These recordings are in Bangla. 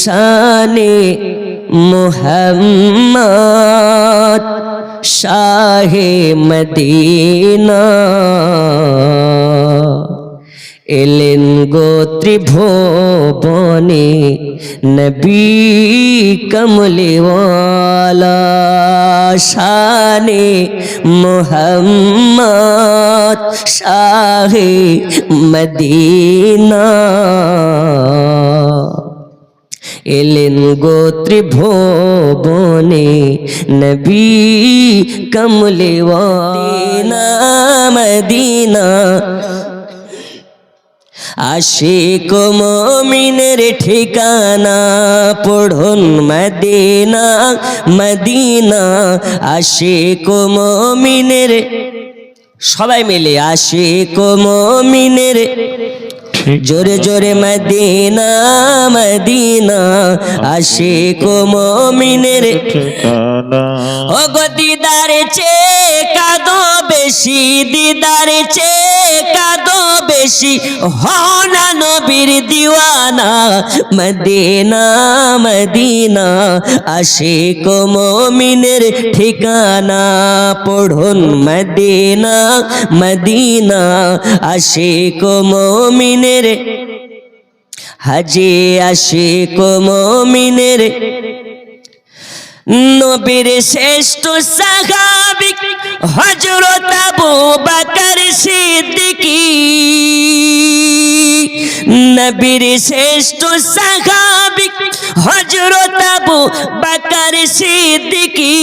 শানে মোহাম্মদ শাহে মদিনা। এলেন গোত্রিভুবনে নবী কমলিওয়ালা শানে মোহাম্মদ শাহে মদিনা। এলেন গোত্রিভুবনে নবী কমলিওয়ালা। মদিনা আশিক মমিনের ঠিকানা পড়ুন মদিনা মদিনা। আশিক মমিনের সবাই মিলে আশিক মমিনের। জোরে জোরে মদিনা মদিনা। আশিক মমিনের। ও গো দিদারে চে কাদো বেশি দিদারে চে কাদো বেশি। হনা নবীর দিওয়ানা, মদিনা মদিনা, আশিক মমিনের ঠিকানা। পড়ুন মদিনা মদিনা, আশিক মমিনের। হাজি আশিক মমিনের নবীর শ্রেষ্ঠ সাহাবিক হজরত আবু বকর সিদ্দিকী। নবীর শ্রেষ্ঠ সাহাবিক হজরত আবু বকর সিদ্দিকী।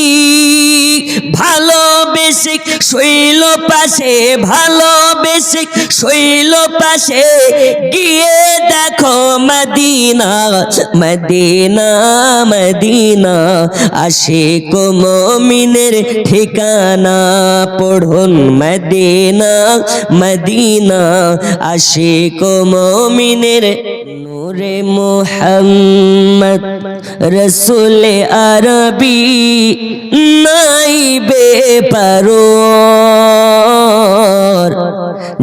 ভালোবেসে শৈল পাশে ভালোবেসে শৈল পাশে গিয়ে দেখো মদিনা মদিনা মদিনা, আশিক মমিনের ঠিকানা, পড়ুন মদিনা মদিনা, আশিক মমিনের নূরে মোহাম্মদ, রসুল আরবি নাই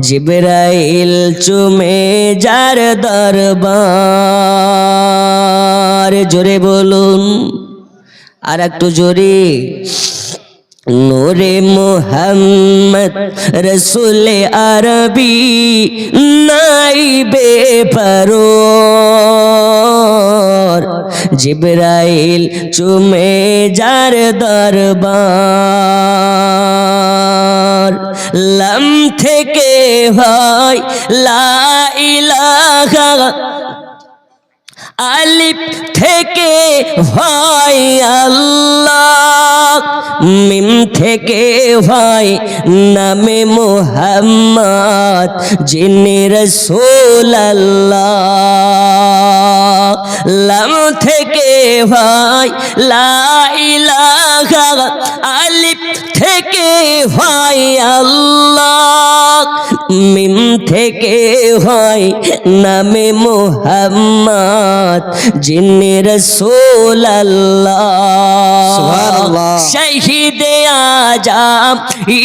জিবরাইল চুমে যার দরবার। জোরে বলুন, আর একটু জোরে। নূরে মোহাম্মদ রসুল আরবি নাই বেপারো জিবরাইল চুমে যার দরবার, লম থেকে হয় লা ইলাহা আলিফ থেকে হয় আল্লাহ, মিম থেকে হয় নামে মোহাম্মদ, যিনি রসুল আল্লাহ। লাম থেকে ভাই লাইলা আলিপ থেকে ভাই আল্লাহ। মিম থেকে হয় নামে মোহাম্মদ যিনি রসুল সুবহানাল্লাহ। শহীদ আজাম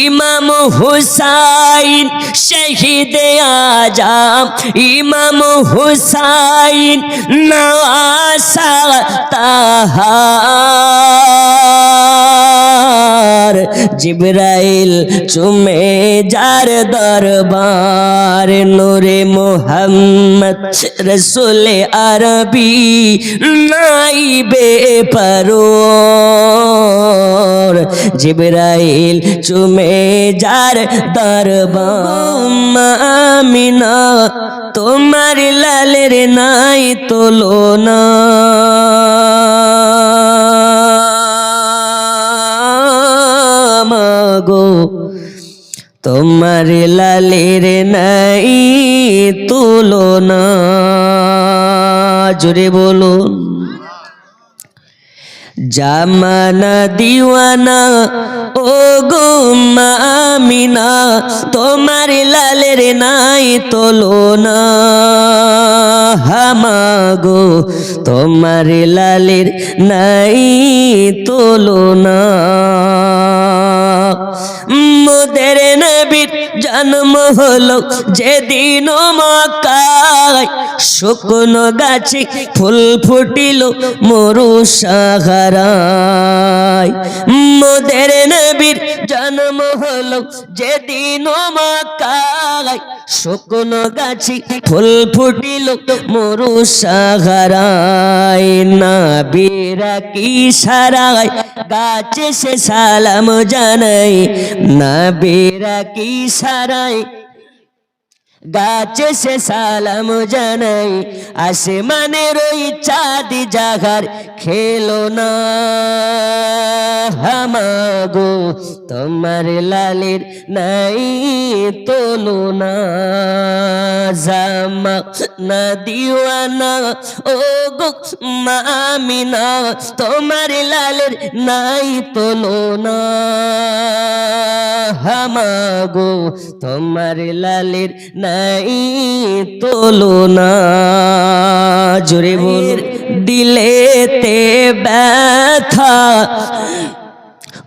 ইমাম হুসাইন শহীদ আজাম ইমাম হুসাইন নওয়াসা তাহার জিব্রাইল চুমে যার দরবার নূরে মোহাম্মদ রসুল আরবি নাই বেপারো জিব্রাইল চুমে যার দরবার আমিনা, তোমার লালের নাই তোলো না মাগো তোমার লালের নাই তুলনা। জোরে বলুন জামানা দিওয়ানা ও গো মামিনা, তোমার লালের নাই তোলনা। হামাগো, তোমার লালের নাই তোলনা। মোদের নবীর জন্ম হলো যেদিন মাকায় শুকনো গাছে ফুল ফুটিল মরু সাহারায় মোদের নবীর জন্ম হলো যেদিন মক্কায়। শুকনো গাছে ফুল ফুটিল মরু সাহারায় না বেরা কি সারায়? গাছে সে সালাম জানাই। না বেরা কি সারায়? গাছে সে সালাম জানাই আসমানের ওই চাঁদি জাগার খেলো না। হামাগো তোমার লালের নাই তোলো না জামা না দিওয়ানা ও গো মামিনা, তোমার লালের নাই তোলো না হামাগো, তোমার লালের নাই তোলো না জোরে বল। দিলেতে ব্যথা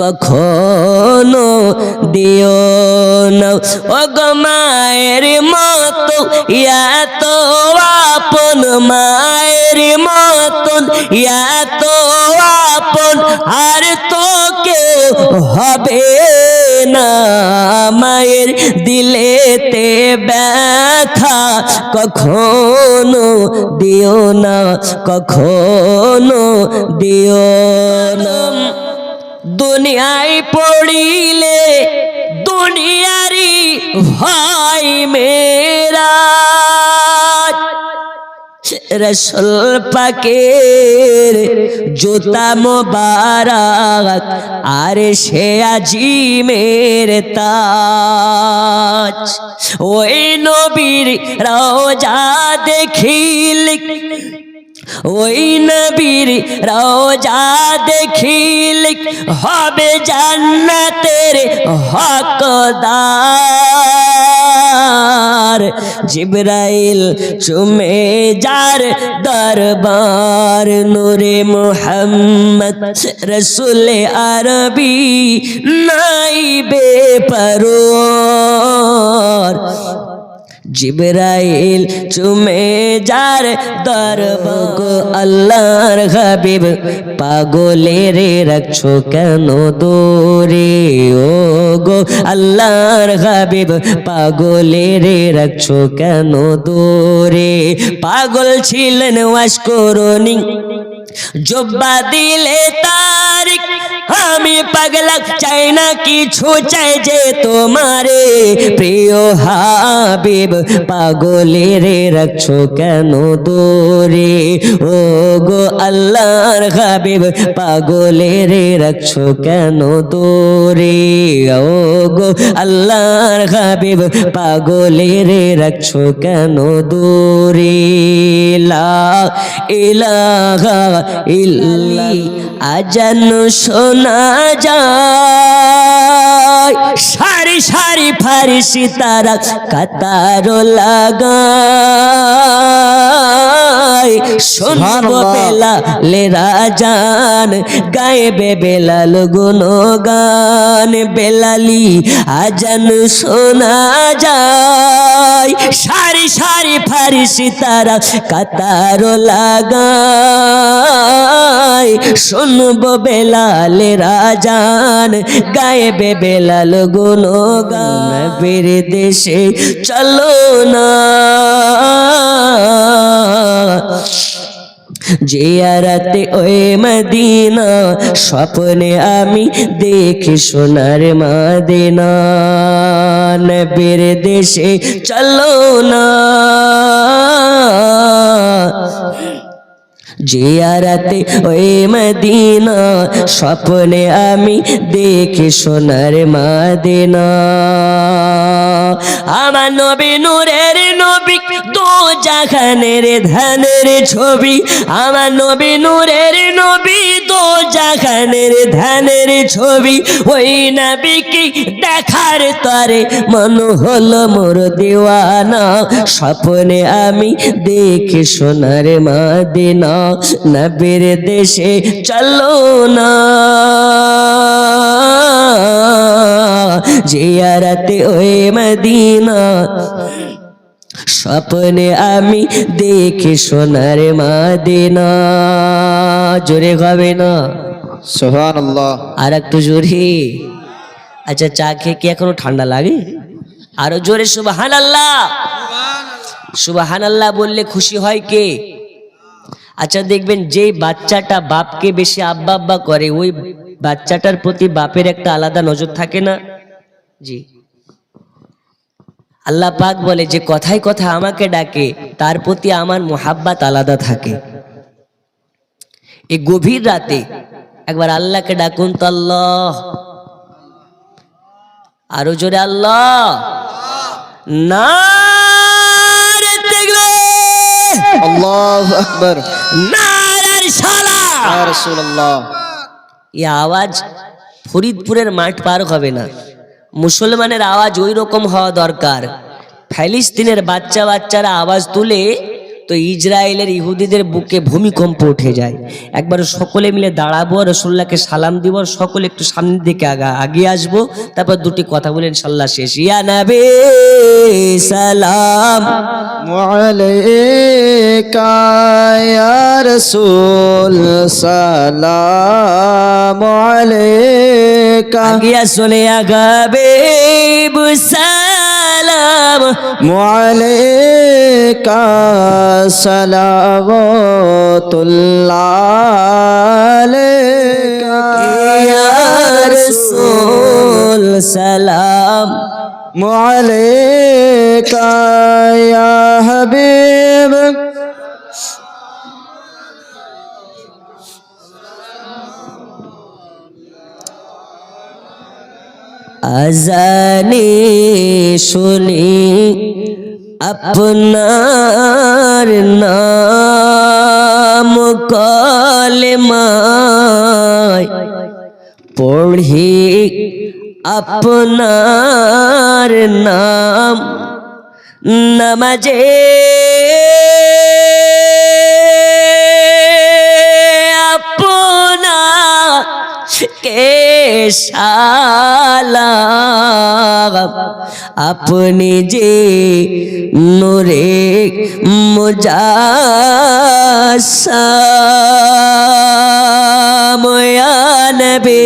কখনো দিও না। ও মায়ের মতো, এত আপন মায়ের মতন এত আপন আর তো কেউ হবে না। মায়ের দিলেতে ব্যথা কখনো দিও না, কখনো দিও না। দুনিয়ায় পড়িলে দুনিয়ারি ভাই মেরা রসুল পাকের জুতা মোবারক আর সে আজি মেরে তাজ। ওই নবীর রওজা দেখিল ওই নবীর রওজা দেখিল হবে জান্নাতের হকদার। জিব্রাইল চুমে যার দরবার, নূরে মোহাম্মদ রসুল আরবি নাই বেপরোর জিবরাইল চুমে যার দরবগ আল্লাহর হাবিব। পাগলে রে রাখছো কেন দূরে? ও গো আল্লাহর হাবিব পাগলে রে রাখছো কেন দূরে? পাগল ছিলেন ওয়াস করনি জব্বা দিলে তারিক আমি পাগলা, চাই না কিছু, চাই যে তোমারে। প্রিয় হাবিব পাগলে রে রাখছো কেন দূরে? ও গো আল্লাহর হাবিব পাগলে রে রাখছো কেন দূরে? ও গো আল্লাহর হাবিব পাগলে রে রাখছো কেন দূরে? লা ইলাহা ইল্লি আজান শোনা যায়। সারি সারি ফারিসি তারা কাতার লাগায়। শুনব বেলা লে রাজান গায়েবে বেলাল গুনো গান বেলালি আজান শোনা যায়। সারি সারি ফারিসি তারা কাতার লাগায়। শুনব বেলাল রাজান গায়েবে বেলাল গুনো গান বীর দেশে চলো না। জিয়ারাতে ওই মদিনা, স্বপ্নে আমি দেখি সোনার মাদিনা। নবীর দেশে চলো না। জিয়ারাতে ওই মদিনা, স্বপ্নে আমি দেখি সোনার মাদিনা। আমার নবী নূরের নবী, দু জাহানের ধানের ছবি। আমার নবী নূরের নবী, দু জাহানের ধানের ছবি। ওই নবীকে দেখার তরে মন হলো মোর দিওয়ানা। স্বপ্নে আমি দেখি সোনার মাদিনা। নবীর দেশে চলো না। জিয়ারাতে ওই মদিনা। স্বপ্নে আমি দেখি সোনার মাদিনা। জোরে হবে না? সোহান আর একটু জোরে। আচ্ছা চা খেয়ে কি এখনও ঠান্ডা লাগে? আরও জোরে সুবাহান আল্লাহ সুবাহান আল্লাহ বললে খুশি হয় কে? আচ্ছা দেখবেন যেই বাচ্চাটা বাপকে বেশি আব্বা আব্বা করে, ওই বাচ্চাটার প্রতি বাপের একটা আলাদা নজর থাকে না? জি। আল্লাহ পাক বলে যে কথায় কথা আমাকে ডাকে, তার প্রতি আমার মোহাব্বাত আলাদা থাকে। এই গভীর রাতে একবার আল্লাহকে ডাকুন তো আল্লাহ। আরও জোরে আল্লাহ। না। আল্লাহ আকবর। এই আওয়াজ ফরিদপুরের মাঠ পার হবে না। মুসলমানের আওয়াজ ওই রকম হওয়া দরকার। ফিলিস্তিনের বাচ্চা বাচ্চারা আওয়াজ তুলে তো ইসরায়েলের ইহুদিদের বুকে ভূমিকম্প উঠে যায়। একবার সকলে মিলে দাঁড়াবো রসুল্লাহকে সালাম দিব সকলে একটু সামনের দিকে আগা আগিয়ে আসব তারপর দুটি কথা বলেন সাল্লাহ শেষ। ইয়া নবে সালাম। আলাইকা ইয়া রাসূল সালাম আলাইকা আগিয়া চলে আগাবে সালাম আলাইকা সালাওয়াতুল্লাহ আলাইকা ইয়া রাসূল সালাম আলাইকা ইয়া হাবিব আজানে শুনি আপনার নাম কলমায় পড়ি আপনার নাম নমাজে কে সালাম আপনি যে নূরে মুজাসসাময়ানবে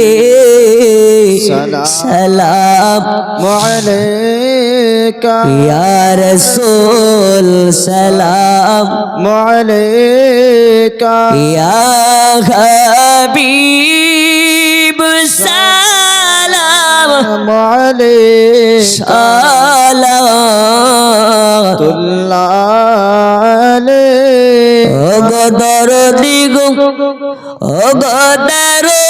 সালাম। সালাম। আলাইকা ইয়া রাসূল সালাম। আলাইকা ইয়া হাবিব। সালাম সালাম। গদর দিগ ও আপনি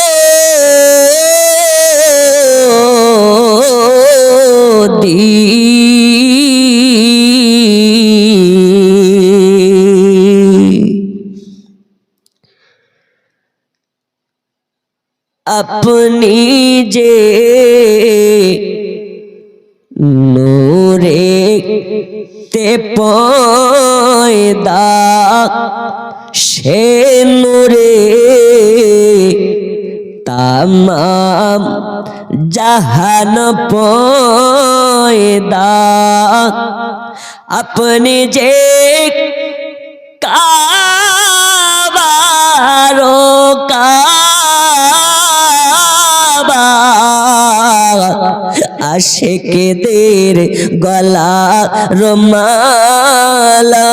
তামাম জাহান পয়দা। আপনি যে কাবারো কাবা আশেকেদের গলা রমালা।